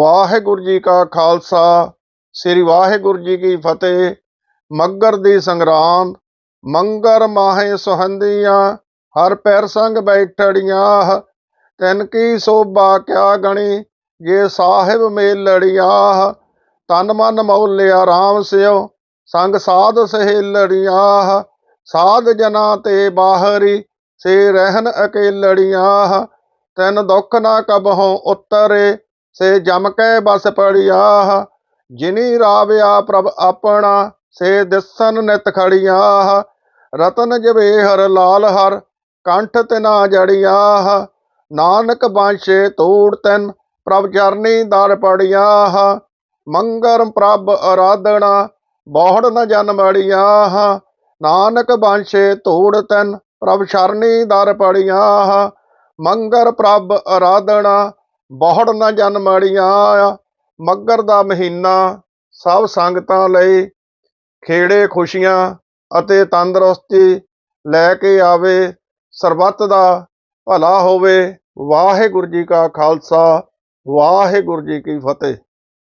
ਵਾਹਿਗੁਰੂ ਜੀ ਕਾ ਖਾਲਸਾ, ਸ੍ਰੀ ਵਾਹਿਗੁਰੂ ਜੀ ਕੀ ਫਤਿਹ। ਮੱਗਰ ਦੀ ਸੰਗਰਾਂਦ ਮੰਗਰ ਮਾਹੇ ਸੁਹੰਦੀਆਂ, ਹਰ ਪੈਰ ਸੰਗ ਬੈਠੜੀਆਂ, ਤੈਨ ਕੀ ਸੋਭਾ ਕਿਆ ਗਣੀ, ਜੇ ਸਾਹਿਬ ਮੇਲ ਲੜੀਆਂ ਤਨ ਮਨ ਮੌਲਿਆ ਰਾਮ ਸਿਓ, ਸੰਗ ਸਾਧ ਸਹੇਲੜੀਆਂ। ਸਾਧ ਜਨਾ ਤੇ ਬਾਹਰੀ, ਸੇ ਰਹਿਨ ਅਕੇਲੜੀਆਂ। ਤੈਨ ਦੁੱਖ ਨਾ ਕਬਹੋਂ ਉਤਰੇ ਸੇ ਜਮ ਕੈ ਬਸ ਪੜਿਆ, ਜਿਨੀ ਰਾਵਿਆ ਪ੍ਰਭ ਆਪਣਾ, ਸੇ ਦਿਸਨ ਨਿਤ ਖੜੀਆਂ। ਰਤਨ ਜਵੇ ਹਰ ਲਾਲ ਹਰ, ਕੰਠ ਤਿਨਾ ਜੜੀਆਂ। ਨਾਨਕ ਬਾਂਸ਼ੇ ਤੋੜ ਤੈਨ, ਪ੍ਰਭ ਚਰਨੀ ਦਰ ਪੜੀਆਂ। ਮੰਗਰ ਪ੍ਰਭ ਅਰਾਧਣਾ ਬਹੁੜ ਨ ਜਨਮੜੀਆਂ ਨਾਨਕ ਬਾਂਸ਼ੇ ਤੋੜ ਤੈਨ, ਪ੍ਰਭ ਚਰਨੀ ਦਰ ਪੜੀਆਂ। ਮੰਗਰ ਪ੍ਰਭ ਅਰਾਧਣਾ ਬਹੁੜ ਨਾ ਨ ਜਨਮੜੀਆਂ ਮੱਗਰ ਦਾ ਮਹੀਨਾ ਸਭ ਸੰਗਤਾਂ ਲਈ ਖੇੜੇ ਖੁਸ਼ੀਆਂ ਅਤੇ ਤੰਦਰੁਸਤੀ ਲੈ ਕੇ ਆਵੇ। ਸਰਬੱਤ ਦਾ ਭਲਾ ਹੋਵੇ। ਵਾਹਿਗੁਰੂ ਜੀ ਕਾ ਖਾਲਸਾ, ਵਾਹਿਗੁਰੂ ਜੀ ਕੀ ਫਤਿਹ।